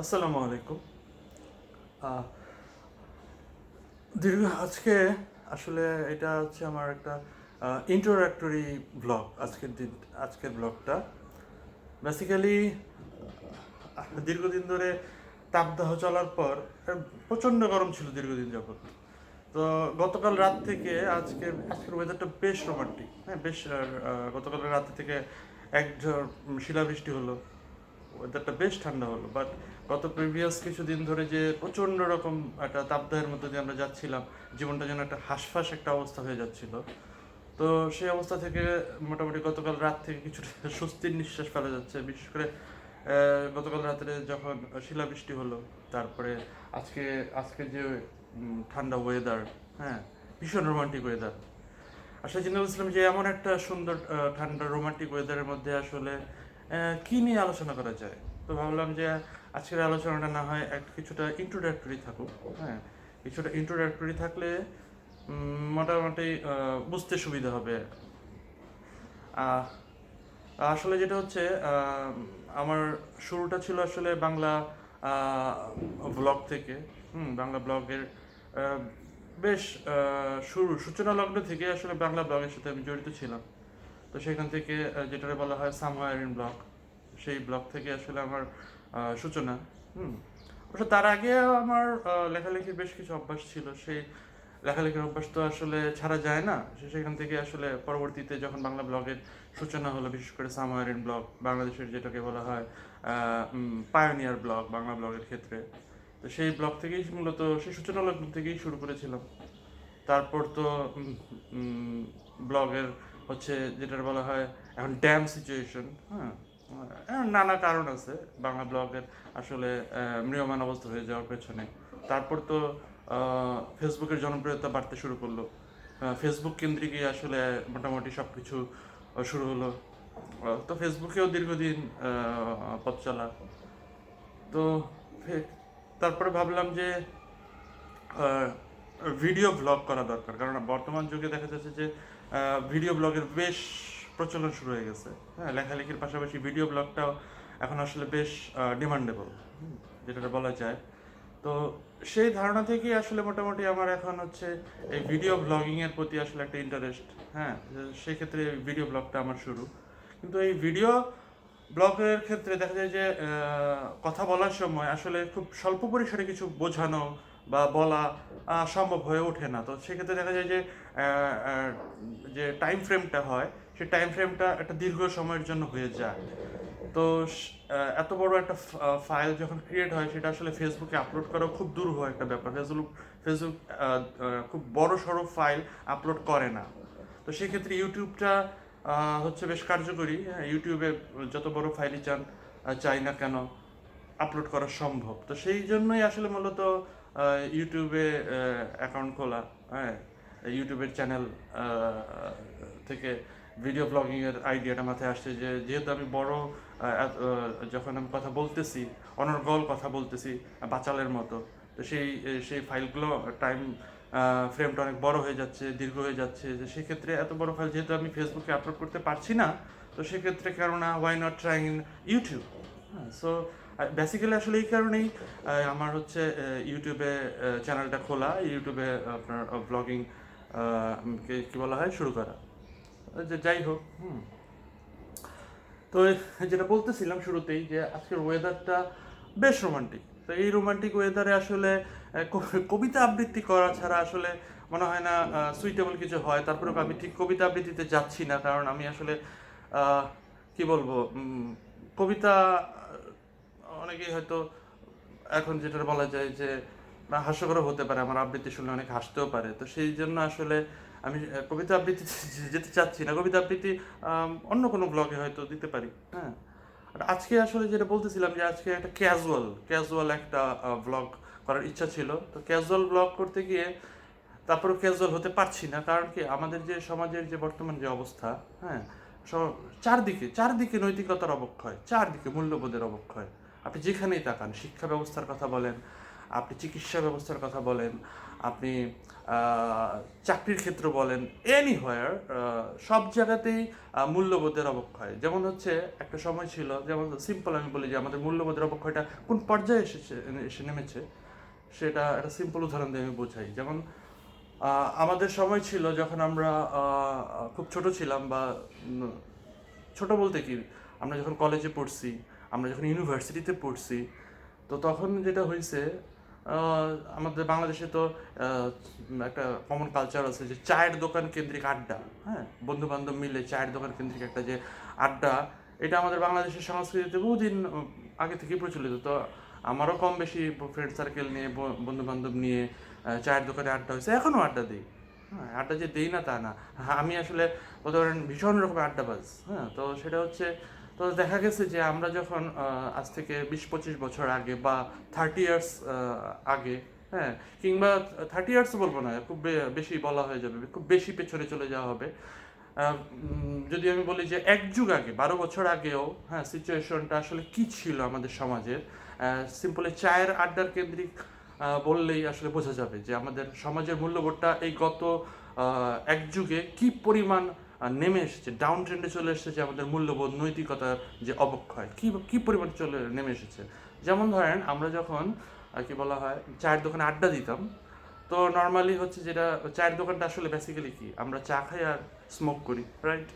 আসসালামু আলাইকুম। দীর্ঘ আজকে আসলে এটা হচ্ছে আমার একটা ইন্টারাক্টরি ব্লগ আজকের দিন, আজকের ব্লগটা বেসিক্যালি দীর্ঘদিন ধরে তাপদাহ চলার পর প্রচণ্ড গরম ছিল দীর্ঘদিন যাবত তো গতকাল রাত থেকে আজকে, আজকের ওয়েদারটা বেশ রোমান্টিক হ্যাঁ বেশ গতকাল রাত থেকে এক শিলাবৃষ্টি হলো। ওয়েদারটা বেশ ঠান্ডা হলো বাট গত প্রিভিয়াস কিছুদিন ধরে যে প্রচণ্ড রকম একটা তাপদাহের মধ্যে দিয়ে আমরা যাচ্ছিলাম, জীবনটা যেন একটা হাঁসফাঁস একটা অবস্থা হয়ে যাচ্ছিল। তো সেই অবস্থা থেকে মোটামুটি গতকাল রাত থেকে কিছুটা স্বস্তির নিঃশ্বাস ফেলা যাচ্ছে, বিশেষ করে গতকাল রাত্রে যখন শিলাবৃষ্টি হলো, তারপরে আজকে আজকে যে ঠান্ডা ওয়েদার হ্যাঁ ভীষণ রোমান্টিক ওয়েদার আসলে চিন্তা করছিলাম যে এমন একটা সুন্দর ঠান্ডা রোমান্টিক ওয়েদারের মধ্যে আসলে কি নিয়ে আলোচনা করা যায়? তো ভাবলাম যে আজকের আলোচনাটা না হয় এক কিছুটা ইন্ট্রোডাক্টরি থাকুক হ্যাঁ? কিছুটা ইন্ট্রোডাক্টরি থাকলে মোটামুটি বুঝতে সুবিধা হবে। আসলে যেটা হচ্ছে আমার শুরুটা ছিল আসলে বাংলা ব্লগ থেকে, হুম, বাংলা ব্লগের বেশ শুরু, সূচনা লগ্ন থেকে আসলে বাংলা ব্লগের সাথে আমি জড়িত ছিলাম। তো সেখান থেকে আহ, যেটা বলা হয় সামহায়ার ইন ব্লগ সেই ব্লগ থেকে আসলে আমার সূচনা। হুম। অবশ্য তার আগে আমার লেখালেখির বেশ কিছু অভ্যাস ছিল। সেই লেখালেখির অভ্যাস তো আসলে ছাড়া যায় না। সেখান থেকে আসলে পরবর্তীতে যখন বাংলা ব্লগের সূচনা হলো বিশেষ করে সামহায়ারিন ব্লগ বাংলাদেশের যেটাকে বলা হয় পায়োনিয়ার ব্লগ বাংলা ব্লগের ক্ষেত্রে তো সেই ব্লগ থেকেই মূলত সেই সূচনা লগ্ন থেকেই শুরু করেছিলাম। তারপর তো ব্লগের হচ্ছে যেটার বলা হয় এখন ড্যাম সিচুয়েশন হ্যাঁ? নানা কারণ আছে বাংলা ব্লগের আসলে আহ, ম্রিয়মান অবস্থা হয়ে যাওয়ার পেছনে। তারপর তো ফেসবুকের জনপ্রিয়তা বাড়তে শুরু করল। ফেসবুক কেন্দ্রিকই আসলে মোটামুটি সব কিছু শুরু হলো। তো ফেসবুকেও দীর্ঘদিন পথ চলা। তো তারপরে ভাবলাম যে ভিডিও ব্লগ করা দরকার। কারণ বর্তমান যুগে দেখা যাচ্ছে যে ভিডিও ব্লগের বেশ প্রচলন শুরু হয়ে গেছে। হ্যাঁ লেখালেখির পাশাপাশি ভিডিও ব্লগটাও এখন আসলে বেশ ডিমান্ডেবল যেটা বলা যায়। তো সেই ধারণা থেকেই আসলে মোটামুটি আমার এখন হচ্ছে এই ভিডিও ব্লগিংয়ের প্রতি আসলে একটা ইন্টারেস্ট হ্যাঁ সেক্ষেত্রে ভিডিও ব্লগটা আমার শুরু। কিন্তু এই ভিডিও ব্লগের ক্ষেত্রে দেখা যায় যে কথা বলার সময় আসলে খুব স্বল্প পরিসরে কিছু বোঝানো বা বলা সম্ভব হয়ে ওঠে না। তো সেক্ষেত্রে দেখা যায় যে যে টাইম ফ্রেমটা হয় সেই টাইম ফ্রেমটা একটা দীর্ঘ সময়ের জন্য হয়ে যায়। তো এত বড় একটা ফাইল যখন ক্রিয়েট হয় সেটা আসলে ফেসবুকে আপলোড করা খুব দুরূহ একটা ব্যাপার। ফেসবুক ফেসবুক খুব বড় সড়ো ফাইল আপলোড করে না। তো সেক্ষেত্রে ইউটিউবটা হচ্ছে বেশ কার্যকরী। হ্যাঁ, ইউটিউবে যত বড় ফাইলই চান চাই না কেন আপলোড করা সম্ভব। তো সেই জন্যই আসলে মূলত ইউটিউবে অ্যাকাউন্ট খোলা হ্যাঁ? ইউটিউবের চ্যানেল থেকে ভিডিও ব্লগিংয়ের আইডিয়াটা মাথায় আসছে যে যেহেতু আমি বড় যখন আমি কথা বলতেছি অনর্গল কথা বলতেছি বাচালের মতো তো সেই সেই ফাইলগুলো টাইম ফ্রেমটা অনেক বড় হয়ে যাচ্ছে দীর্ঘ হয়ে যাচ্ছে যে সেক্ষেত্রে এত বড় ফাইল যেহেতু আমি ফেসবুকে আপলোড করতে পারছি না তো সেক্ষেত্রে কেননা why not trying in YouTube so basically আসলে এই কারণেই আমার হচ্ছে ইউটিউবে চ্যানেলটা খোলা। ইউটিউবে আপনার ব্লগিং কি বলা হয়? শুরু করা। যে, যাই হোক, হুম। তো, যেটা বলতেছিলাম শুরুতেই যে, আজকের ওয়েদারটা বেশ রোমান্টিক তো এই রোমান্টিক ওয়েদারে আসলে কবিতা আবৃত্তি করা ছাড়া আসলে মনে হয় না সুইটেবল কিছু হয়। তারপরে আমি ঠিক কবিতা আবৃত্তিতে যাচ্ছি না, কারণ আমি আসলে কি বলব কবিতা অনেকেই হয়তো এখন যেটা বলা যায় যে হাস্যকর হতে পারে, আমার আবৃত্তি শুনলে অনেক হাসতেও পারে। তো সেই জন্য আসলে আমি কবিতা আবৃত্তি যেতে চাচ্ছি না, কবিতা আবৃত্তি অন্য কোনো ব্লগে হয়তো দিতে পারি হ্যাঁ। আর আজকে আসলে যেটা বলতেছিলাম যে, আজকে একটা ক্যাজুয়াল ক্যাজুয়াল একটা ব্লগ করার ইচ্ছা ছিল। তো ক্যাজুয়াল ব্লগ করতে গিয়ে তারপরে ক্যাজুয়াল হতে পারছি না, কারণ কি আমাদের যে সমাজের যে বর্তমান যে অবস্থা হ্যাঁ চারদিকে চারদিকে নৈতিকতার অবক্ষয়, চারদিকে মূল্যবোধের অবক্ষয়। আপনি যেখানেই তাকান, শিক্ষা ব্যবস্থার কথা বলেন, আপনি চিকিৎসা ব্যবস্থার কথা বলেন, আপনি চাকরির ক্ষেত্র বলেন এনিহোয়ার সব জায়গাতেই মূল্যবোধের অবক্ষয়। যেমন হচ্ছে, একটা সময় ছিল, যেমন সিম্পল আমি বলি যে, আমাদের মূল্যবোধের অবক্ষয়টা কোন পর্যায়ে এসেছে, এসে নেমেছে, সেটা একটা সিম্পল উদাহরণ দিয়ে আমি বোঝাই। যেমন আমাদের সময় ছিল যখন আমরা খুব ছোট ছিলাম বা ছোট বলতে কি, আমরা যখন কলেজে পড়ছি আমরা যখন ইউনিভার্সিটিতে পড়ছি, তো তখন যেটা হয়েছে আমাদের বাংলাদেশে তো একটা কমন কালচার আছে যে চায়ের দোকান কেন্দ্রিক আড্ডা হ্যাঁ? বন্ধু বান্ধব মিলে চায়ের দোকান কেন্দ্রিক একটা যে আড্ডা, এটা আমাদের বাংলাদেশের সংস্কৃতিতে বহুদিন আগে থেকেই প্রচলিত। তো আমারও কম বেশি ফ্রেন্ড সার্কেল নিয়ে বন্ধু বান্ধব নিয়ে চায়ের দোকানে আড্ডা হয়েছে। এখনও আড্ডা দিই। হ্যাঁ আড্ডা যে দেই না তা না। আমি আসলে বলতে পারেন ভীষণ রকমের আড্ডা আড্ডাবাজ হ্যাঁ? তো সেটা হচ্ছে তো দেখা গেছে যে আমরা যখন আজ থেকে বিশ পঁচিশ বছর আগে বা থার্টি ইয়ার্স আগে হ্যাঁ কিংবা থার্টি ইয়ার্স বলব না, খুব বেশি বলা হয়ে যাবে, খুব বেশি পেছনে চলে যাওয়া হবে। যদি আমি বলি যে এক যুগ আগে, বারো বছর আগেও হ্যাঁ সিচুয়েশনটা আসলে কি ছিল আমাদের সমাজের সিম্পলি চায়ের আড্ডার কেন্দ্রিক বললেই আসলে বোঝা যাবে যে আমাদের সমাজের মূল্যবোধটা এই গত এক যুগে কি পরিমাণ নেমে এসেছে ডাউন ট্রেন্ডে চলে এসেছে আমাদের মূল্যবোধ নৈতিকতার যে অবক্ষয় কি কি পরিমাণ চলে নেমে এসেছে। যেমন ধরেন আমরা যখন কি বলা হয় চায়ের দোকানে আড্ডা দিতাম তো নর্মালি হচ্ছে যেটা চায়ের দোকানটা আসলে বেসিক্যালি কি আমরা চা খাই আর স্মোক করি রাইট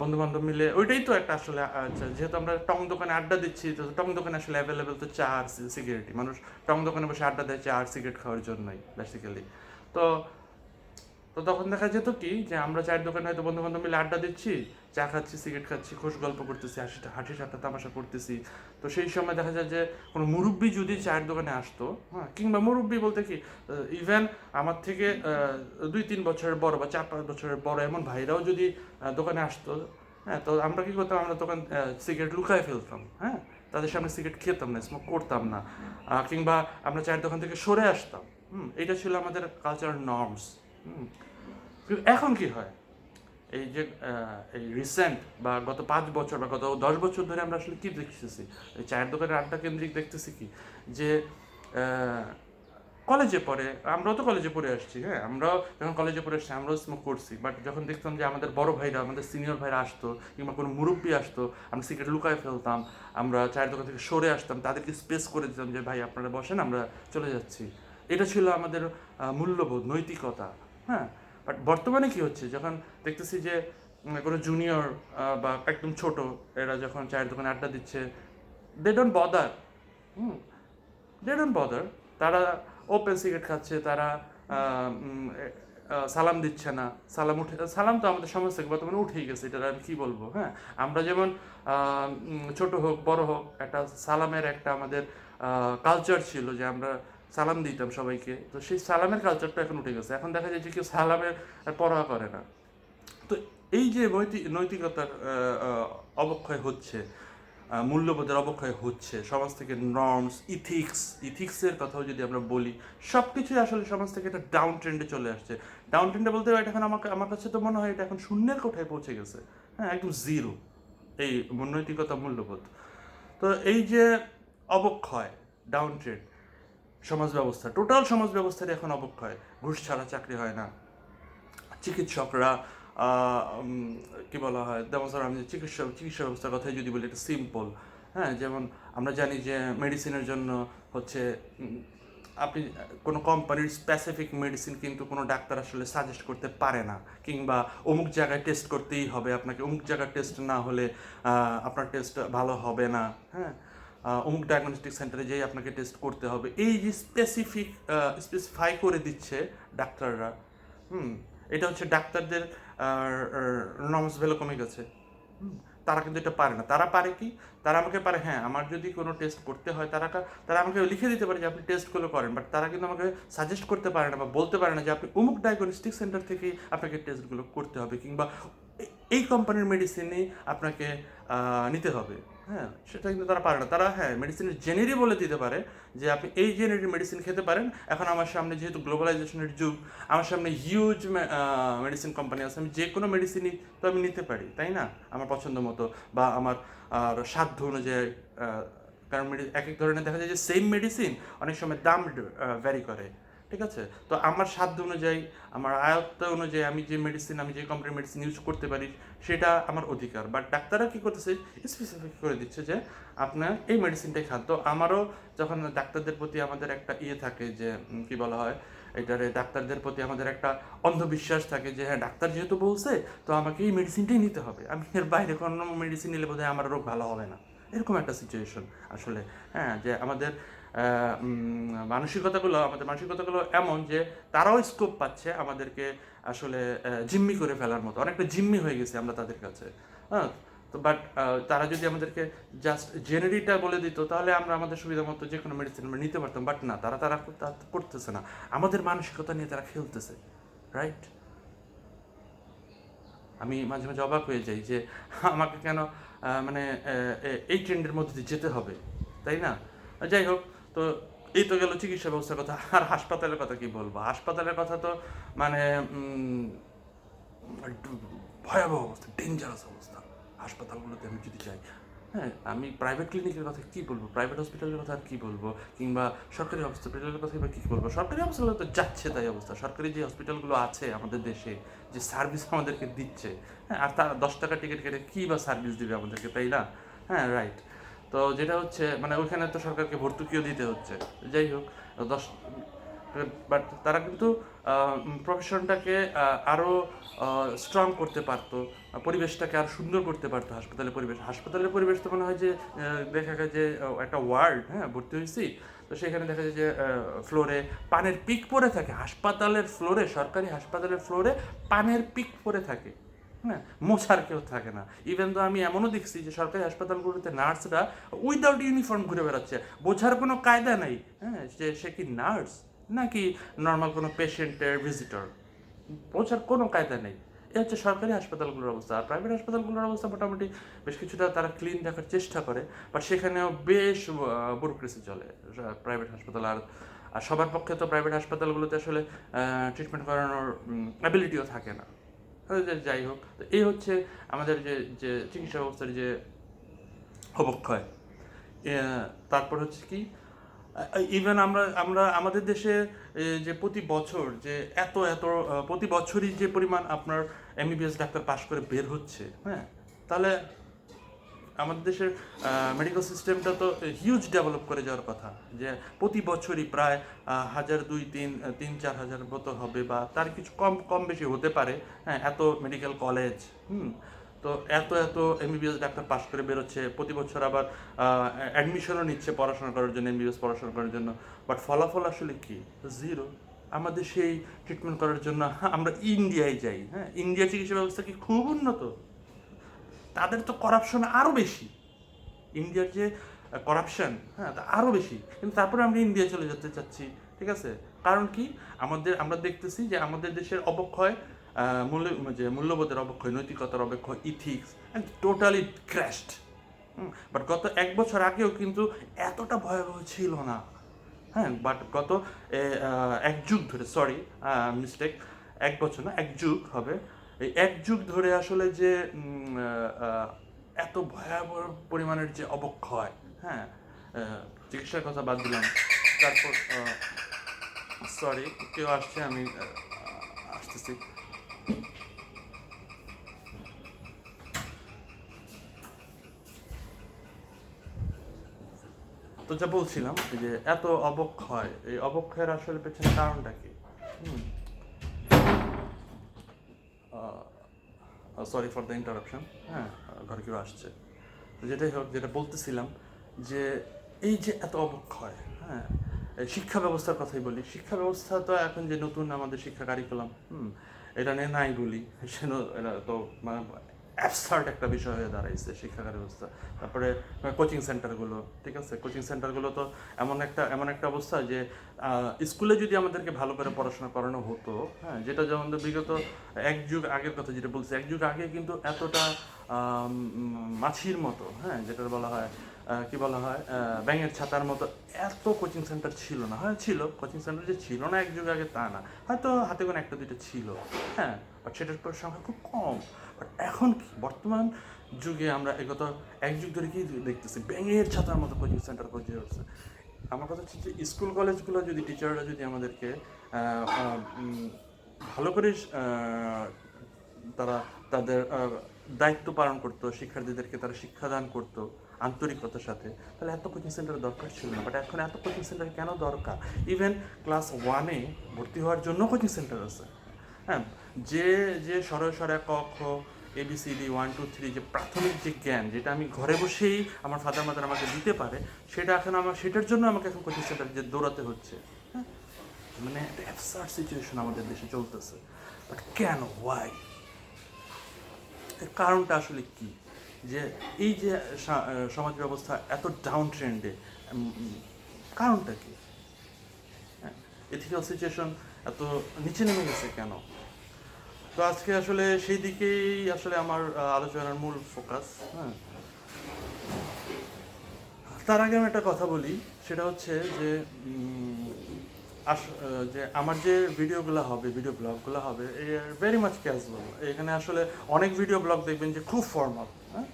বন্ধু বান্ধব মিলে ওইটাই তো একটা আসলে আচ্ছা, যেহেতু আমরা টং দোকানে আড্ডা দিচ্ছি তো টং দোকানে আসলে অ্যাভেলেবেল তো চা আর সিগারেটই মানুষ টং দোকানে বসে আড্ডা দেয় চা আর সিগারেট খাওয়ার জন্যই বেসিক্যালি তো তো তখন দেখা যেত কি, যে আমরা চায়ের দোকানে হয়তো বন্ধু বান্ধব মিলে আড্ডা দিচ্ছি, চা খাচ্ছি, সিগারেট খাচ্ছি, খোশ গল্প করতেছি হাসি হাঁটি সাট্টা তামাশা করতেছি। তো সেই সময় দেখা যায় যে কোনো মুরব্বি যদি চায়ের দোকানে আসতো হ্যাঁ কিংবা মুরব্বি বলতে কি ইভেন আমার থেকে দুই তিন বছরের বড় বা চার পাঁচ বছরের বড় এমন ভাইরাও যদি দোকানে আসতো হ্যাঁ তো আমরা কি করতাম, আমরা দোকান সিগারেট লুকায় ফেলতাম হ্যাঁ তাদের সামনে সিগারেট খেতাম না স্মোক করতাম না। কিংবা আমরা চায়ের দোকান থেকে সরে আসতাম, হুম, এটা ছিল আমাদের কালচারাল নর্মস এখন কি হয়? এই যে এই রিসেন্ট বা গত পাঁচ বছর বা গত দশ বছর ধরে আমরা আসলে কি দেখতেছি? এই চায়ের দোকানের আড্ডা কেন্দ্রিক দেখতেছি কি? যে কলেজে পড়ে, আমরাও তো কলেজে পড়ে আসছি হ্যাঁ? আমরাও যখন কলেজে পড়ে আসছি, আমরাও স্মোক করছি। বাট যখন দেখতাম যে আমাদের বড় ভাইরা, আমাদের সিনিয়র ভাইরা আসতো, কিংবা কোনো মুরব্বী আসতো, আমরা সিগারেট লুকায় ফেলতাম, আমরা চায়ের দোকান থেকে সরে আসতাম, তাদেরকে স্পেস করে দিতাম যে, ভাই, আপনারা বসেন, আমরা চলে যাচ্ছি। এটা ছিল আমাদের মূল্যবোধ, নৈতিকতা। হ্যাঁ বাট বর্তমানে কি হচ্ছে? যখন দেখতেছি যে কোনো জুনিয়র বা একদম ছোট, এরা যখন চায়ের দোকানে আড্ডা দিচ্ছে they don't bother hmm they don't bother তারা ওপেন সিগারেট খাচ্ছে, তারা সালাম দিচ্ছে না, সালাম উঠে, সালাম তো আমাদের সমাজ থেকে বর্তমানে উঠেই গেছে, এটা আমি কী বলব হ্যাঁ? আমরা যেমন ছোট হোক, বড় হোক, একটা সালামের একটা আমাদের কালচার ছিল যে আমরা সালাম দিতাম সবাইকে। তো সেই সালামের কালচারটা এখন উঠে গেছে। এখন দেখা যায় যে কেউ সালামের পরোয়া করে না। তো এই যে নৈতিক নৈতিকতার অবক্ষয় হচ্ছে মূল্যবোধের অবক্ষয় হচ্ছে, সমাজ থেকে নর্মস ইথিক্স ইথিক্সের কথাও যদি আমরা বলি সব কিছুই আসলে সমাজ থেকে একটা ডাউন ট্রেন্ডে চলে আসছে। ডাউন ট্রেন্ডে বলতে এটা এখন আমাকে, আমার কাছে তো মনে হয় এটা এখন শূন্যের কোঠায় পৌঁছে গেছে। হ্যাঁ একদম জিরো এই নৈতিকতা মূল্যবোধ। তো এই যে অবক্ষয় ডাউন ট্রেন্ড সমাজ ব্যবস্থা টোটাল সমাজ ব্যবস্থার এখন অবক্ষয়। ঘুষ ছাড়া চাকরি হয় না। চিকিৎসকরা কি বলা হয় যেমন স্যার আমি চিকিৎসা চিকিৎসা ব্যবস্থার কথাই যদি বলি, এটা সিম্পল হ্যাঁ যেমন আমরা জানি যে মেডিসিনের জন্য হচ্ছে আপনি কোনো কোম্পানির স্পেসিফিক মেডিসিন কিন্তু কোনো ডাক্তার আসলে সাজেস্ট করতে পারে না। কিংবা অমুক জায়গায় টেস্ট করতেই হবে, আপনাকে অমুক জায়গায় টেস্ট না হলে আপনার টেস্ট ভালো হবে না। হ্যাঁ অমুক ডায়াগনস্টিক সেন্টারে যেয়ে আপনাকে টেস্ট করতে হবে। এই যে স্পেসিফিক স্পেসিফাই করে দিচ্ছে ডাক্তাররা, হুম, এটা হচ্ছে ডাক্তারদের নর্মস ভ্যালু কমে গেছে। তারা কিন্তু এটা পারে না। তারা পারে কি? তারা আমাকে পারে হ্যাঁ আমার যদি কোনো টেস্ট করতে হয় তারা তারা আমাকে লিখে দিতে পারে যে আপনি টেস্টগুলো করেন বাট তারা কিন্তু আমাকে সাজেস্ট করতে পারে না বা বলতে পারে না যে আপনি অমুক ডায়াগনস্টিক সেন্টার থেকে আপনাকে টেস্টগুলো করতে হবে কিংবা এই কোম্পানির মেডিসিনই আপনাকে নিতে হবে। হ্যাঁ সেটা কিন্তু তারা পারে না। তারা হ্যাঁ মেডিসিনের জেনেরই বলে দিতে পারে যে আপনি এই জেনেরি মেডিসিন খেতে পারেন। এখন আমার সামনে যেহেতু গ্লোবালাইজেশনের যুগ, আমার সামনে হিউজ মেডিসিন কোম্পানি আছে, আমি যে কোনো মেডিসিনই তো আমি নিতে পারি, তাই না? আমার পছন্দ মতো বা আমার, আর সাধ্য অনুযায়ী কারণ এক এক ধরনের দেখা যায় যে সেম মেডিসিন অনেক সময় দাম ভ্যারি করে। ঠিক আছে? তো আমার সাধ্য অনুযায়ী, আমার আয়ত্ত অনুযায়ী আমি যে মেডিসিন আমি যে কোম্পানির মেডিসিন ইউজ করতে পারি, সেটা আমার অধিকার। বাট ডাক্তাররা কী করতেছে? স্পেসিফিক করে দিচ্ছে যে, আপনার এই মেডিসিনটাই খান। তো আমারও যখন ডাক্তারদের প্রতি আমাদের একটা ইয়ে থাকে যে কি বলা হয়? এটারে ডাক্তারদের প্রতি আমাদের একটা অন্ধবিশ্বাস থাকে যে হ্যাঁ ডাক্তার যেহেতু বলছে, তো আমাকে এই মেডিসিনটাই নিতে হবে। আমি এর বাইরে কোনো মেডিসিন নিলে বোধহয় আমার রোগ ভালো হবে না। এরকম একটা সিচুয়েশন আসলে হ্যাঁ যে আমাদের মানসিকতাগুলো আমাদের মানসিকতাগুলো এমন যে তারাও স্কোপ পাচ্ছে আমাদেরকে আসলে জিম্মি করে ফেলার মতো। অনেকটা জিম্মি হয়ে গেছে আমরা তাদের কাছে হ্যাঁ? তো বাট তারা যদি আমাদেরকে জাস্ট জেনারিটা বলে দিত, তাহলে আমরা আমাদের সুবিধা মতো যে কোনো মেডিসিন আমরা নিতে পারতাম। বাট না, তারা তারা করতেছে না। আমাদের মানসিকতা নিয়ে তারা খেলতেছে রাইট আমি মাঝে মাঝে অবাক হয়ে যাই যে আমাকে কেন মানে এই ট্রেন্ডের মধ্যে দিয়ে যেতে হবে, তাই না? যাই হোক, তো এই তো গেল চিকিৎসা ব্যবস্থার কথা। আর হাসপাতালের কথা কি বলব? হাসপাতালের কথা তো মানে ভয়াবহ অবস্থা ডেঞ্জারাস অবস্থা। হাসপাতালগুলোতে আমি যদি যাই হ্যাঁ আমি প্রাইভেট ক্লিনিকের কথা কি বলব? প্রাইভেট হসপিটালের কথা আর কি বলব? কিংবা সরকারি হসপিটালের কথা এবার কি বলব? সরকারি হসপিটালে তো যাচ্ছে তাই অবস্থা। সরকারি যে হসপিটালগুলো আছে আমাদের দেশে, যে সার্ভিস আমাদেরকে দিচ্ছে হ্যাঁ আর তারা দশ টাকা টিকিট কেটে কী বা সার্ভিস দিবে আমাদেরকে, তাই না? হ্যাঁ রাইট তো যেটা হচ্ছে মানে ওইখানে তো সরকারকে ভর্তুকিও দিতে হচ্ছে। যাই হোক, দশ বাট তারা কিন্তু প্রফেশনটাকে আরও স্ট্রং করতে পারতো পরিবেশটাকে আরও সুন্দর করতে পারতো হাসপাতালের পরিবেশ। হাসপাতালের পরিবেশ তো মনে হয় যে দেখা যায় যে একটা ওয়ার্ড হ্যাঁ ভর্তি হয়েছি। তো সেখানে দেখা যায় যে ফ্লোরে পানের পিক পড়ে থাকে। হাসপাতালের ফ্লোরে সরকারি হাসপাতালের ফ্লোরে পানের পিক পড়ে থাকে। হ্যাঁ মোছার কেউ থাকে না। ইভেন তো আমি এমনও দেখছি যে, সরকারি হাসপাতালগুলোতে নার্সরা উইদাউট ইউনিফর্ম ঘুরে বেড়াচ্ছে। বোঝার কোনো কায়দা নাই। হ্যাঁ যে সে কি নার্স? নাকি নর্মাল কোনো পেশেন্টের ভিজিটর বোঝার কোনো কায়দা নেই। এ হচ্ছে সরকারি হাসপাতালগুলোর অবস্থা। আর প্রাইভেট হাসপাতালগুলোর অবস্থা মোটামুটি বেশ কিছুটা তারা ক্লিন রাখার চেষ্টা করে বাট সেখানেও বেশ ব্যুরোক্রেসি চলে প্রাইভেট হাসপাতাল। আর আর সবার পক্ষে তো প্রাইভেট হাসপাতালগুলোতে আসলে ট্রিটমেন্ট করানোর অ্যাবিলিটিও থাকে না। যাই হোক, তো এই হচ্ছে আমাদের যে যে চিকিৎসা ব্যবস্থার যে অবক্ষয়। তারপর হচ্ছে কি ইভেন আমরা আমরা, আমাদের দেশে যে প্রতি বছর যে এত এত প্রতি বছরই যে পরিমাণ আপনার এমবিবিএস ডাক্তার পাশ করে বের হচ্ছে হ্যাঁ? তাহলে আমাদের দেশের মেডিকেল সিস্টেমটা তো হিউজ ডেভেলপ করে যাওয়ার কথা, যে প্রতি বছরই প্রায় হাজার দুই, তিন তিন, চার হাজার মতো হবে বা তার কিছু কম কম বেশি হতে পারে হ্যাঁ এত মেডিকেল কলেজ হুম? তো এত এত এমবিবিএস ডাক্তার পাশ করে বেরোচ্ছে, প্রতি বছর আবার অ্যাডমিশনও নিচ্ছে পড়াশোনা করার জন্য এমবিবিএস পড়াশোনা করার জন্য। বাট ফলাফল আসলে কি? জিরো আমাদের সেই ট্রিটমেন্ট করার জন্য আমরা ইন্ডিয়ায় যাই হ্যাঁ? ইন্ডিয়ার চিকিৎসা ব্যবস্থা কি খুব উন্নত? তাদের তো করাপশন আরও বেশি। ইন্ডিয়ার যে করাপশন হ্যাঁ তা আরও বেশি। কিন্তু তারপরে আমরা ইন্ডিয়া চলে যেতে চাচ্ছি, ঠিক আছে? কারণ কি? আমাদের, আমরা দেখতেছি যে আমাদের দেশের অবক্ষয় মূল্য, যে মূল্যবোধের অবক্ষয় নৈতিকতার অবক্ষয় ethics and totally crashed but গত এক বছর আগেও কিন্তু এতটা ভয়াবহ ছিল না। হ্যাঁ বাট গত এক যুগ ধরে সরি মিস্টেক এক বছর না, এক যুগ হবে। এই এক যুগ ধরে আসলে যে এত ভয়াবহ পরিমাণের যে অবক্ষয় হ্যাঁ চিকিৎসার কথা বাদ দিলাম। তারপর সরি কেউ আসছে, আমি আসতেছি। তো যা বলছিলাম যে এত অবক্ষয়, এই অবক্ষয়ের আসলে পেছনে কারণটা কি? সরি ফর দ্য ইন্টারাপশন হ্যাঁ ঘর কেউ আসছে। যেটাই হোক, যেটা বলতেছিলাম যে এই যে এত অবক্ষয় হ্যাঁ শিক্ষা ব্যবস্থার কথাই বলি। শিক্ষা ব্যবস্থা তো এখন যে নতুন আমাদের শিক্ষা কারিকুলাম হুম, এটা নিয়ে নাই বলি। সে ন- এটা তো মানে অ্যাবসার্ট একটা বিষয় হয়ে দাঁড়াইছে শিক্ষা ব্যবস্থা। তারপরে কোচিং সেন্টারগুলো ঠিক আছে? কোচিং সেন্টারগুলো তো এমন একটা এমন একটা অবস্থা যে স্কুলে যদি আমাদেরকে ভালো করে পড়াশোনা করানো হতো হ্যাঁ যেটা যেমন বিগত এক যুগ আগের কথা যেটা বলছি, এক যুগ আগে কিন্তু এতটা মাছির মতো হ্যাঁ যেটা বলা হয় কি বলা হয় ব্যাঙের ছাতার মতো এত কোচিং সেন্টার ছিল না। হ্যাঁ ছিল কোচিং সেন্টার যে ছিল না এক যুগ আগে তা না। হয়তো হাতে কোনো একটা দুইটা ছিল হ্যাঁ বাট সেটার সংখ্যা খুব কম। এখন কি? বর্তমান যুগে আমরা একথা এক যুগ ধরে কি দেখতেছি? ব্যাঙের ছাতার মতো কোচিং সেন্টার কোচিং হচ্ছে আমার কথা হচ্ছে যে স্কুল কলেজগুলো যদি টিচাররা যদি আমাদেরকে ভালো করে তারা তাদের দায়িত্ব পালন করতো, শিক্ষার্থীদেরকে তারা শিক্ষাদান করতো আন্তরিকতার সাথে, তাহলে এত কোচিং সেন্টার দরকার ছিল না। বাট এখন এত কোচিং সেন্টার কেন দরকার? ইভেন ক্লাস ওয়ানে ভর্তি হওয়ার জন্য কোচিং সেন্টার আছে। হ্যাঁ? যে যে সরল সরে ক খ এবিসিডি ওয়ান টু থ্রি যে প্রাথমিক যে জ্ঞান, যেটা আমি ঘরে বসেই আমার ফাদার মাদার আমাকে দিতে পারে, সেটা এখন আমার, সেটার জন্য আমাকে এখন কোচিং সেন্টার যে দৌড়াতে হচ্ছে। হ্যাঁ? মানে একটা অ্যাবসার্ড সিচুয়েশন আমাদের দেশে চলতেছে। বাট কেন? ওয়াই কারণটা আসলে কি? যে এই যে সমাজ ব্যবস্থা এত ডাউন ট্রেন্ডে কারণটা কি? এথিক্যাল সিচুয়েশন এত নিচে নেমে গেছে কেন? তো আজকে আসলে সেই দিকেই আসলে আমার আলোচনার মূল ফোকাস হ্যাঁ। তার আগে আমি একটা কথা বলি সেটা হচ্ছে যে যে আমার যে ভিডিওগুলো হবে ভিডিও ব্লগগুলো হবে ভেরি মাচ ক্যাজুয়াল এখানে আসলে অনেক ভিডিও ব্লগ দেখবেন যে খুব ফর্মাল হ্যাঁ?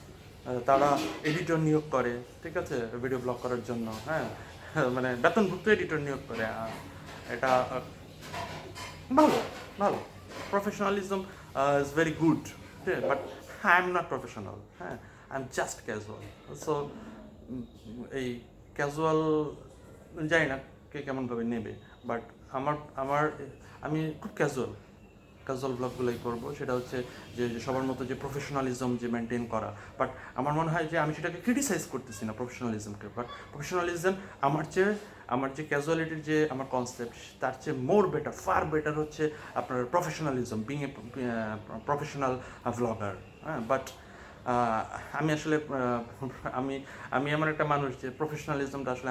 তারা এডিটর নিয়োগ করে ঠিক আছে? ভিডিও ব্লগ করার জন্য হ্যাঁ? মানে বেতনভুক্ত এডিটর নিয়োগ করে এটা ভালো ভালো। Professionalism is very good but I am not professional হ্যাঁ I am just casual so এই ক্যাজুয়াল জানি না কে কেমনভাবে নেবে বাট আমার আমার, আমি খুব ক্যাজুয়াল ক্যাজুয়াল ব্লগগুলোই করব। সেটা হচ্ছে যে সবার মতো যে প্রফেশনালিজম যে মেনটেন করা। বাট আমার মনে হয় যে আমি সেটাকে ক্রিটিসাইজ করতেছি না প্রফেশনালিজমকে বাট প্রফেশনালিজম আমার চেয়ে আমার যে ক্যাজুয়ালিটির যে আমার কনসেপ্ট তার চেয়ে মোর বেটার ফার বেটার হচ্ছে আপনার professionalism being a professional vlogger হ্যাঁ? বাট আমি আসলে আমি আমি আমার একটা মানুষ যে প্রফেশনালিজমটা আসলে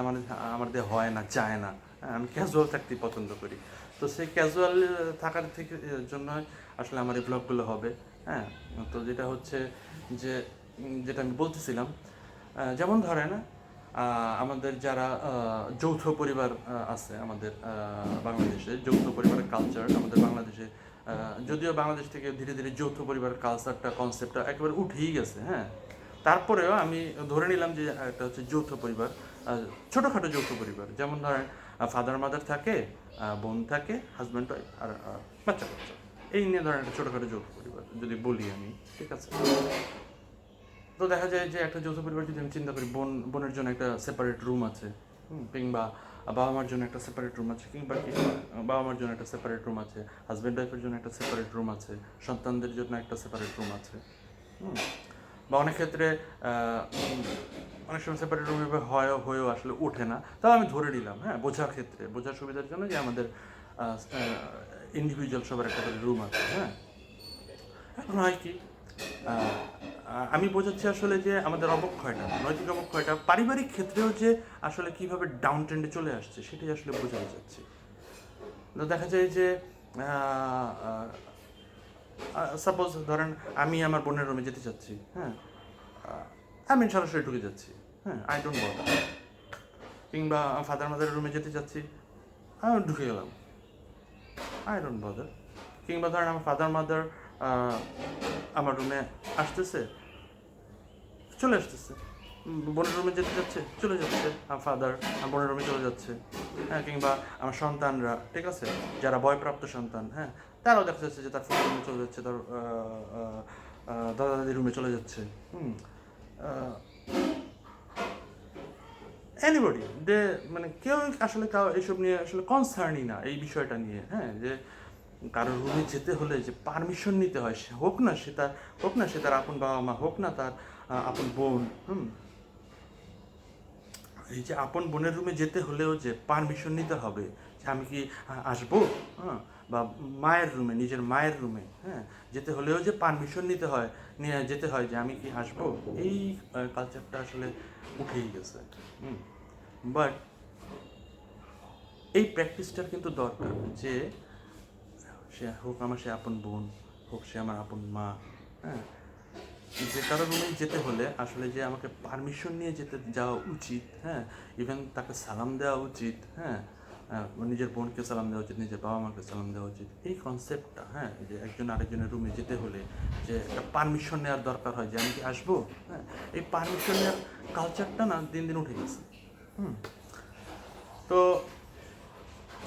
আমার দিয়ে হয় না চায় না হ্যাঁ, আমি ক্যাজুয়াল থাকতেই পছন্দ করি। তো সেই ক্যাজুয়াল থাকার থেকে জন্য আসলে আমার এই ব্লগগুলো হবে হ্যাঁ? তো যেটা হচ্ছে যে যেটা আমি বলতেছিলাম যেমন ধরেন আমাদের যারা যৌথ পরিবার আছে আমাদের বাংলাদেশে, যৌথ পরিবারের কালচার আমাদের বাংলাদেশে যদিও বাংলাদেশ থেকে ধীরে ধীরে যৌথ পরিবার কালচারটা কনসেপ্টটা একেবারে উঠেই গেছে হ্যাঁ? তারপরেও আমি ধরে নিলাম যে, একটা হচ্ছে যৌথ পরিবার ছোটোখাটো যৌথ পরিবার। যেমন ধরেন ফাদার মাদার থাকে বোন থাকে হাজব্যান্ড ওয়াইফ আর বাচ্চা বাচ্চা এই নিয়ে ধরেন একটা ছোটোখাটো যৌথ পরিবার, যদি বলি আমি, ঠিক আছে? তো দেখা যায় যে একটা যৌথ পরিবার যদি আমি চিন্তা করি, বোন, বোনের জন্য একটা সেপারেট রুম আছে কিংবা বাবা মার জন্য একটা সেপারেট রুম আছে, কিংবা বাবা মার জন্য একটা সেপারেট রুম আছে হাজব্যান্ড ওয়াইফের জন্য একটা সেপারেট রুম আছে, সন্তানদের জন্য একটা সেপারেট রুম আছে। বা অনেক ক্ষেত্রে অনেক সময় সেপারেট রুম হয়, হয়েও আসলে ওঠে না তাও আমি ধরে নিলাম হ্যাঁ বোঝার ক্ষেত্রে, বোঝার সুবিধার জন্য যে আমাদের ইন্ডিভিজুয়াল সবার একটা করে রুম আছে হ্যাঁ এখন হয় কি আমি বোঝাচ্ছি আসলে যে আমাদের অবক্ষয়টা, নৈতিক অবক্ষয়টা, পারিবারিক ক্ষেত্রেও যে আসলে কীভাবে ডাউন ট্রেন্ডে চলে আসছে, সেটাই আসলে বোঝাতে চাচ্ছি। তো দেখা যায় যে সাপোজ ধরেন আমি আমার বোনের রুমে যেতে চাচ্ছি হ্যাঁ আমি সরাসরি ঢুকে যাচ্ছি হ্যাঁ আই ডোন্ট বল কিংবা ফাদার মাদারের রুমে যেতে চাচ্ছি, আমি ঢুকে গেলাম। আই ডোন্ট বদার কিংবা ধরেন আমার ফাদার মাদার আমার রুমে আসতেছে চলে আসতেছে। বোনের রুমে যেতে যাচ্ছে, চলে যাচ্ছে। আমার ফাদার আমার বোনের রুমে চলে যাচ্ছে। হ্যাঁ কিংবা আমার সন্তানরা, ঠিক আছে? যারা বয়প্রাপ্ত সন্তান হ্যাঁ? তারাও দেখা যাচ্ছে যে তার ফুল রুমে চলে যাচ্ছে, তার দাদা দাদির রুমে চলে যাচ্ছে। হুম এনিবডি দে মানে কেউ আসলে কাউ এসব নিয়ে আসলে কনসার্নই না এই বিষয়টা নিয়ে হ্যাঁ? যে, কারোর রুমে যেতে হলে যে পারমিশন নিতে হয়, সে হোক না, সে তার, হোক না, সে তার আপন বাবা মা হোক না, তার আপন বোন, হুম? এই যে আপন বোনের রুমে যেতে হলেও যে পারমিশন নিতে হবে, যে আমি কি আসব? হ্যাঁ? বা মায়ের রুমে, নিজের মায়ের রুমে হ্যাঁ? যেতে হলেও যে পারমিশন নিতে হয়, নিয়ে যেতে হয় যে আমি কি আসব? এই কালচারটা আসলে উঠেই গেছে, হুম? বাট এই প্র্যাকটিসটার কিন্তু দরকার যে সে হোক আমার সে আপন বোন, হোক সে আমার আপন মা হ্যাঁ? যে কারও রুমে যেতে হলে আসলে যে আমাকে পারমিশন নিয়ে যেতে যাওয়া উচিত হ্যাঁ? ইভেন তাকে সালাম দেওয়া উচিত হ্যাঁ? নিজের বোনকে সালাম দেওয়া উচিত, নিজের বাবা মাকে সালাম দেওয়া উচিত। এই কনসেপ্টটা হ্যাঁ? যে একজন আরেকজনের রুমে যেতে হলে যে একটা পারমিশন নেওয়ার দরকার হয়, যে আমি কি আসব? হ্যাঁ? এই পারমিশন নেওয়ার কালচারটা না দিন দিন উঠে গেছে। হুম। তো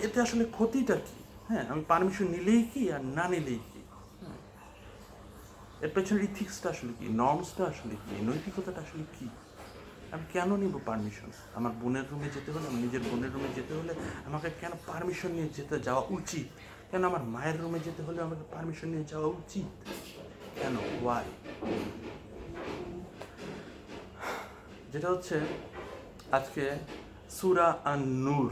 এতে আসলে ক্ষতিটা কি? হ্যাঁ? আমি পারমিশন নিলেই কি আর না নিলেই কি। এর পেছনের ইথিক্সটা আসলে কি? নর্মসটা আসলে কি? নৈতিকতাটা আসলে কি? আমি কেন নিব পারমিশন আমার বোনের রুমে যেতে হলে, আমার নিজের বোনের রুমে যেতে হলে আমাকে কেন পারমিশন নিয়ে যেতে যাওয়া উচিত? কেন আমার মায়ের রুমে যেতে হলে আমাকে পারমিশন নিয়ে যাওয়া উচিত? কেন? ওয়াই যেটা হচ্ছে, আজকে সুরা আন নূর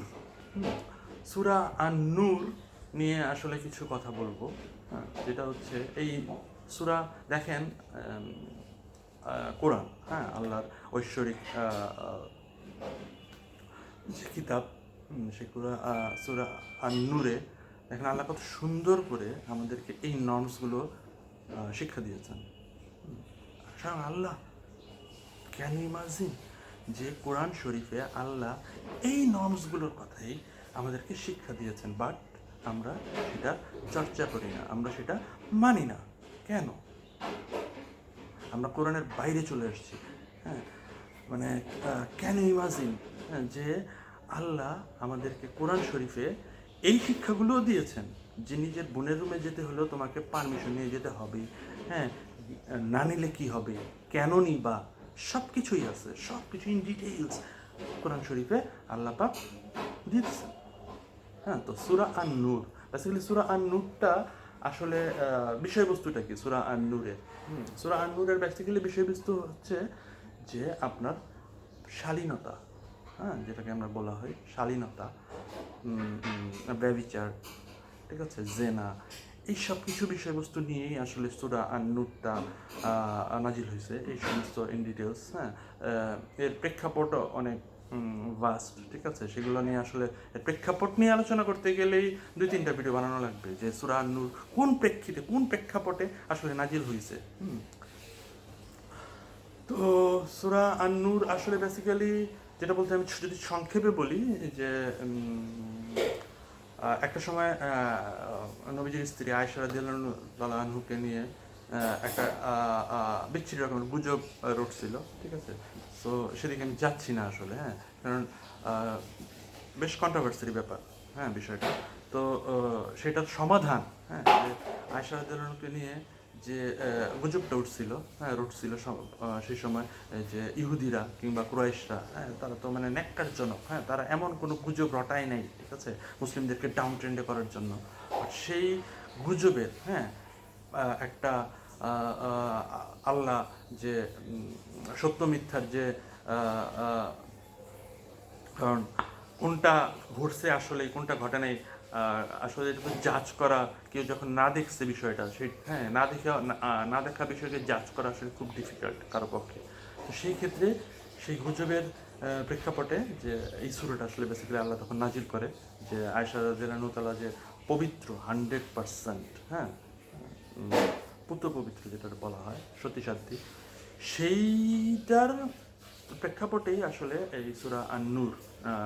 সুরা আন নূর নিয়ে আসলে কিছু কথা বলব হ্যাঁ? যেটা হচ্ছে এই সুরা দেখেন কোরআন হ্যাঁ আল্লাহর ঐশ্বরিক যে কিতাব সে কুরা সুরা আন নূরে দেখেন আল্লাহ কত সুন্দর করে আমাদেরকে এই নর্মসগুলো শিক্ষা দিয়েছেন। স্বয়ং আল্লাহ ক্যান ইমাজিন যে কোরআন শরীফে আল্লাহ এই নর্মসগুলোর কথাই আমাদেরকে শিক্ষা দিয়েছেন বাট আমরা সেটা চর্চা করি না, আমরা সেটা মানি না। কেন? আমরা কোরআনের বাইরে চলে আসছি হ্যাঁ? মানে ক্যান ইমাজিন যে আল্লাহ আমাদেরকে কোরআন শরীফে এই শিক্ষাগুলোও দিয়েছেন যে নিজের বোনের রুমে যেতে হলেও তোমাকে পারমিশন নিয়ে যেতে হবে হ্যাঁ? না নিলে কী হবে? কেন নিবা? সব কিছুই আছে সব কিছু ইন ডিটেইলস কোরআন শরীফে আল্লাহ পাক দিয়েছেন। হ্যাঁ তো সুরা আন নূর বেসিক্যালি সুরা আন নূরটা আসলে বিষয়বস্তুটা কি? সুরা আন নূরের সুরা আন নূরের বেসিক্যালি বিষয়বস্তু হচ্ছে যে আপনার শালীনতা হ্যাঁ যেটাকে আমরা বলা হয় শালীনতা উম, ঠিক আছে জেনা এই সব কিছু বিষয়বস্তু নিয়েই আসলে সুরা আন নূরটা নাজিল হয়েছে। এই সমস্ত ইন ডিটেলস হ্যাঁ এর প্রেক্ষাপটও অনেক ভাস্ট ঠিক আছে? সেগুলো নিয়ে আসলে প্রেক্ষাপট নিয়ে আলোচনা করতে গেলেই দুই, তিনটা ভিডিও বানানো লাগবে যে সুরা কোন প্রেক্ষিতে, কোন প্রেক্ষাপটে আসলে নাজিল হয়েছে তো সুরা আন নূর আসলে বেসিক্যালি যেটা বলতে আমি যদি সংক্ষেপে বলি যে একটা সময় নবীজির স্ত্রী আয়সা রাদিয়াল্লাহু আনহুকে নিয়ে একটা বিচ্ছিরি রকমের গুজব রটছিল, ঠিক আছে? সো সেদিকে আমি যাচ্ছি না আসলে হ্যাঁ। কারণ বেশ কন্ট্রোভার্সির ব্যাপার হ্যাঁ বিষয়টা। তো সেটার সমাধান হ্যাঁ আয়সা নিয়ে যে গুজবটা উঠছিল হ্যাঁ উঠছিল সেই সময় যে ইহুদিরা কিংবা ক্রোয়েশরা হ্যাঁ তারা তো মানে ন্যাক্কারজনক হ্যাঁ তারা এমন কোনো গুজব রটায় নাই, ঠিক আছে, মুসলিমদেরকে ডাউন ট্রেন্ডে করার জন্য। সেই গুজবের হ্যাঁ একটা আল্লাহ যে সত্য মিথ্যার যে কোনটা ঘটছে আসলে, কোনটা ঘটে নাই আসলে এটা জাজ করা, কেউ যখন না দেখছে বিষয়টা, সেই হ্যাঁ না দেখে, না- দেখা বিষয়কে জাজ করা আসলে খুব ডিফিকাল্ট কারও পক্ষে। তো সেই ক্ষেত্রে সেই গুজবের প্রেক্ষাপটে যে এই সুরটা আসলে বেসিক্যালি আল্লাহ তখন নাজিল করে যে আয়সা জেলানুতালা যে পবিত্র হান্ড্রেড পার্সেন্ট হ্যাঁ? পুত্র পবিত্র যেটা বলা হয়, সতী সাধ্যি সেইটার প্রেক্ষাপটেই আসলে এই সুরা আন্নুর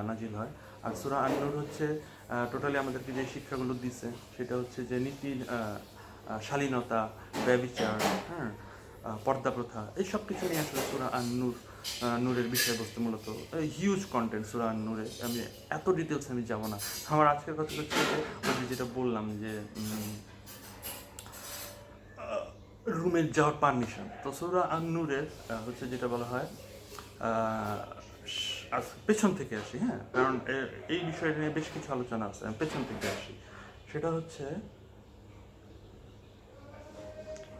নাজিল হয়। আর সুরা আন্নুর হচ্ছে টোটালি আমাদেরকে যে শিক্ষাগুলো দিছে, সেটা হচ্ছে যে নীতির শালীনতা, ব্যবিচার হ্যাঁ পর্দা প্রথা, এই সব কিছু নিয়ে আসলে সুরা আন্নুর নূরের বিষয়বস্তু মূলত হিউজ কন্টেন্ট সুরা আন্নুরে। আমি এত ডিটেলস আমি যাব না। আমার আজকের কথা হচ্ছে যে যেটা বললাম যে রুমে যাওয়ার পারমিশন। তো সুরা আন্নুরের হচ্ছে যেটা বলা হয় পেছন থেকে আসি হ্যাঁ? কারণ এই বিষয়টা নিয়ে বেশ কিছু আলোচনা আছে, আমি পেছন থেকে আসি। সেটা হচ্ছে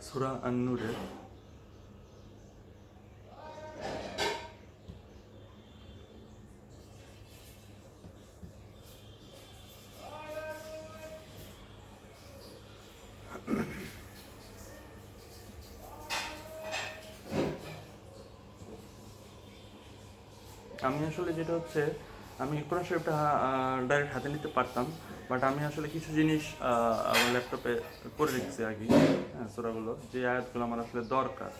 সুরা আন্নুরের আমি আসলে যেটা হচ্ছে, আমি কোরআন শরীফটা ডাইরেক্ট হাতে নিতে পারতাম বাট আমি আসলে কিছু জিনিস আমার ল্যাপটপে করে রেখেছি আগে হ্যাঁ সোরাগুলো, যে আয়াতগুলো আমার আসলে দরকার।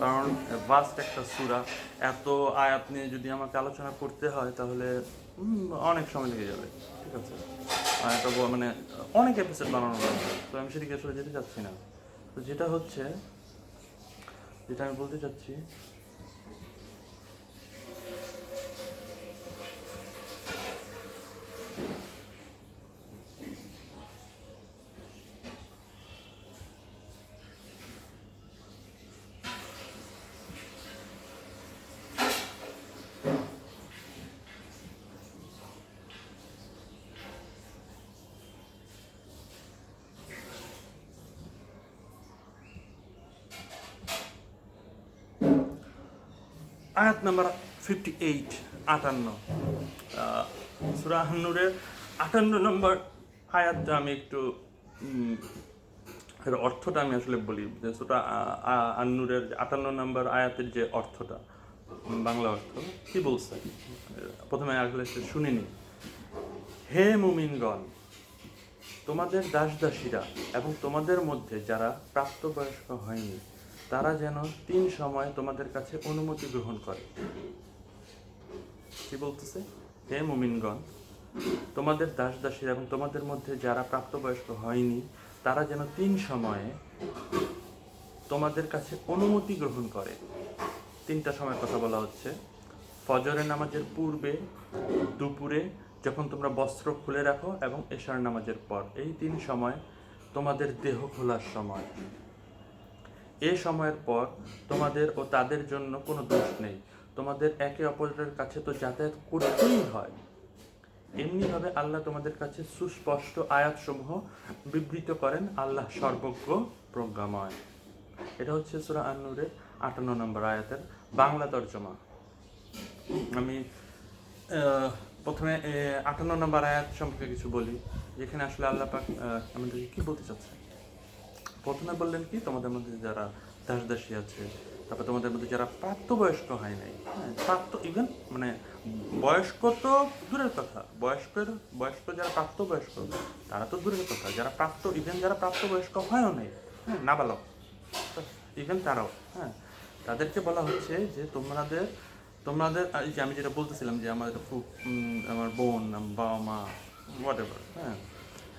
কারণ ভাস্ট একটা সুরা, এত আয়াত নিয়ে যদি আমাকে আলোচনা করতে হয়, তাহলে অনেক সময় লেগে যাবে, ঠিক আছে? আর এটা মানে অনেক এপিসোড বানানো লাগবে, তো আমি সেদিকে আসলে যেতে চাচ্ছি না। তো যেটা হচ্ছে যেটা আমি বলতে চাচ্ছি আয়াত নাম্বার ফিফটি এইট আটান্ন সুরাহান্নুরের আটান্ন নম্বর আয়াতটা আমি একটু এর অর্থটা আমি আসলে বলি, যে সুরা আন্নুরের আটান্ন নম্বর আয়াতের যে অর্থটা, বাংলা অর্থ, কি বলছে? প্রথমে আসলে একটু শুনিনি হে মুমিনগণ, তোমাদের দাস দাসীরা এবং তোমাদের মধ্যে যারা প্রাপ্তবয়স্ক হয়নি তারা যেন তিন সময় তোমাদের কাছে অনুমতি গ্রহণ করে। কি বলতেছে? হে মুমিনগণ, তোমাদের দাস দাসীরা এবং তোমাদের মধ্যে যারা প্রাপ্তবয়স্ক হয়নি, তারা যেন তিন সময়ে তোমাদের কাছে অনুমতি গ্রহণ করে। তিনটা সময় কথা বলা হচ্ছে। ফজরের নামাজের পূর্বে দুপুরে যখন তোমরা বস্ত্র খুলে রাখো এবং এশার নামাজের পর, এই তিন সময় তোমাদের দেহ খোলার সময়। এ সময়ের পর তোমাদের ও তাদের জন্য কোনো দোষ নেই। তোমাদের একে অপরের কাছে তো যাতায়াত করতেই হয়। এমনিভাবে আল্লাহ তোমাদের কাছে সুস্পষ্ট আয়াতসমূহ বিবৃত করেন। আল্লাহ সর্বজ্ঞ প্রজ্ঞাময়। এটা হচ্ছে সুরা আন্নুরের আটান্ন নম্বর আয়াতের বাংলা তর্জমা। আমি প্রথমে আটান্ন নম্বর আয়াত সম্পর্কে কিছু বলি, যেখানে আসলে আল্লাহ পাক আমাদেরকে কি বলতে চাচ্ছে প্রথমে বললেন কি তোমাদের মধ্যে যারা দাস দাসী আছে তারপর তোমাদের মধ্যে যারা প্রাপ্তবয়স্ক হয় নাই হ্যাঁ, প্রাপ্ত ইভেন মানে বয়স্ক তো দূরের কথা বয়স্কের বয়স্ক যারা প্রাপ্তবয়স্ক তারা তো দূরের কথা যারা প্রাপ্ত ইভেন যারা প্রাপ্তবয়স্ক হয়ও নেই হ্যাঁ নাবালক ইভেন তারাও হ্যাঁ তাদেরকে বলা হচ্ছে যে তোমাদের তোমাদের এই যে আমি যেটা বলতেছিলাম যে আমাদের আমার বোন বাবা মা হোয়াট হ্যাঁ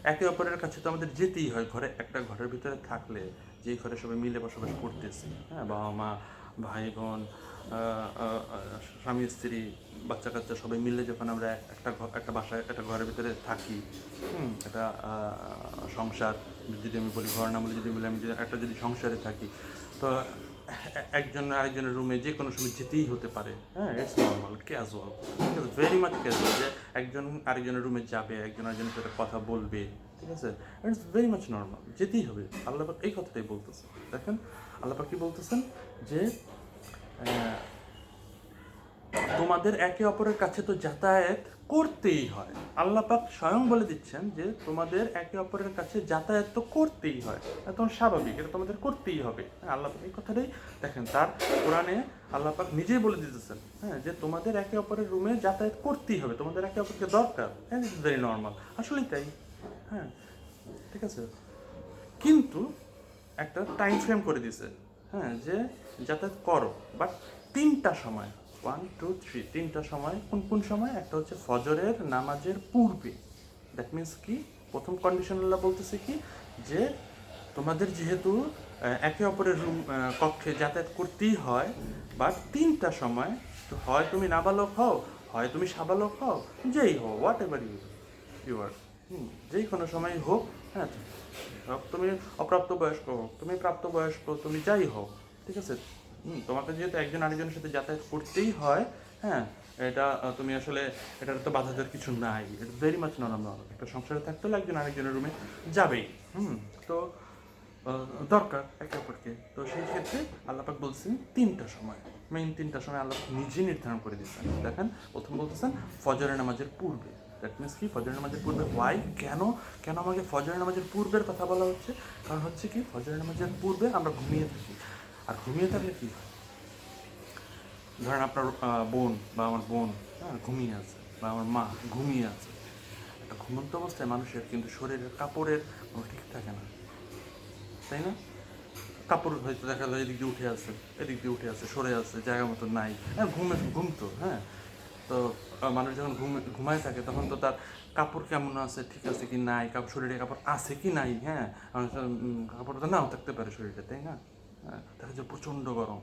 একে অপরের কাছে তো আমাদের যেতেই হয়, ঘরে একটা ঘরের ভিতরে থাকলে যেই ঘরে সবাই মিলে বসবাস করতেছি হ্যাঁ বাবা মা ভাই বোন স্বামী, স্ত্রী, বাচ্চা কাচ্চা সবাই মিলে যখন আমরা একটা একটা বাসায়, একটা ঘরের ভিতরে থাকি একটা সংসার, যদি আমি বলি ঘর না বলি যদি বলি, আমি যদি একটা যদি সংসারে থাকি, তো একজন আরেকজনের রুমে যে কোনো সময় যেতেই হতে পারে। হ্যাঁ ইটস নর্মাল ক্যাজুয়াল ঠিক আছে? ভেরি মাচ ক্যাজুয়াল যে একজন আরেকজনের রুমে যাবে, একজন আরেকজনের সাথে কথা বলবে, ঠিক আছে? ইটস ভেরি মাচ নর্মাল যেতেই হবে। আল্লাহ পাক এই কথাটাই বলতেছে দেখেন, আল্লাহ পাক কি বলতেছেন? যে তোমাদের একে অপরের কাছে তো যাতায়াত করতেই হয়। আল্লাহ পাক স্বয়ং বলে দিচ্ছেন যে, তোমাদের একে অপরের কাছে যাতায়াত তো করতেই হয়। একদম স্বাভাবিক, এটা তোমাদের করতেই হবে। হ্যাঁ আল্লাহ পাক এই কথাটাই দেখেন। তার কোরআনে আল্লাহ পাক নিজেই বলে দিতেছেন হ্যাঁ যে তোমাদের একে অপরের রুমে যাতায়াত করতেই হবে। তোমাদের একে অপরকে দরকার। হ্যাঁ ইটস ভেরি নর্মাল আসলেই তাই। হ্যাঁ ঠিক আছে? কিন্তু একটা টাইম ফ্রেম করে দিছে হ্যাঁ যে যাতায়াত করো। বাট তিনটা সময় ওয়ান টু থ্রি তিনটা সময়, কোন কোন সময়? একটা হচ্ছে ফজরের নামাজের পূর্বে। দ্যাট মিন্স কি? প্রথম কন্ডিশন আল্লাহ বলতেছে কি? যে তোমাদের যেহেতু একে অপরের রুম কক্ষে যাতায়াত করতেই হয় বাট তিনটা সময় তো হয় তুমি নাবালক হও, হয় তুমি সাবালক হও, যেই হও whatever you you are যেই কোনো সময় হোক হ্যাঁ তুমি অপ্রাপ্ত বয়স্ক হোক তুমি প্রাপ্তবয়স্ক, তুমি যাই হোক ঠিক আছে? তোমাকে যেহেতু একজন আরেকজনের সাথে যাতায়াত করতেই হয় হ্যাঁ এটা তুমি আসলে এটার তো বাধা দেওয়ার কিছু নাই। এটা ভেরি মাচ নর্মাল একটা সংসারে থাকতে হলে একজন আরেকজনের রুমে যাবেই, হুম, তো দরকার একে অপরকে। তো সেই ক্ষেত্রে আল্লাপাক বলছেন তিনটা সময়। মেইন তিনটা সময় আল্লাহ নিজে নির্ধারণ করে দিচ্ছেন দেখেন, প্রথম বলতেছেন ফজরের নামাজের পূর্বে। দ্যাট মিনস কি? ফজরের নামাজের পূর্বে। ওয়াই কেন? কেন আমাকে ফজরের নামাজের পূর্বের কথা বলা হচ্ছে? কারণ হচ্ছে কি? ফজরের নামাজের পূর্বে আমরা ঘুমিয়ে থাকি। আর ঘুমিয়ে থাকলে কি হয়? ধরেন আপনার বোন বা আমার বোন হ্যাঁ ঘুমিয়ে আছে বা আমার মা ঘুমিয়ে আছে। একটা ঘুমন্ত অবস্থায় মানুষের কিন্তু শরীরের কাপড়ের কোনো ঠিক থাকে না। তাই না? কাপড় হয়তো দেখা যায় এদিক দিয়ে উঠে আছে, এদিক দিয়ে উঠে আছে, সরে আছে, জায়গা মতো নাই। হ্যাঁ ঘুমে, ঘুমতো হ্যাঁ। তো মানুষ যখন ঘুমে, ঘুমায় থাকে তখন তো তার কাপড় কেমন আছে, ঠিক আছে কি নাই কাপড় শরীরে কাপড় আছে কি নাই হ্যাঁ। কাপড় তো নাও থাকতে পারে শরীরে, তাই না? হ্যাঁ, দেখা যায় প্রচণ্ড গরম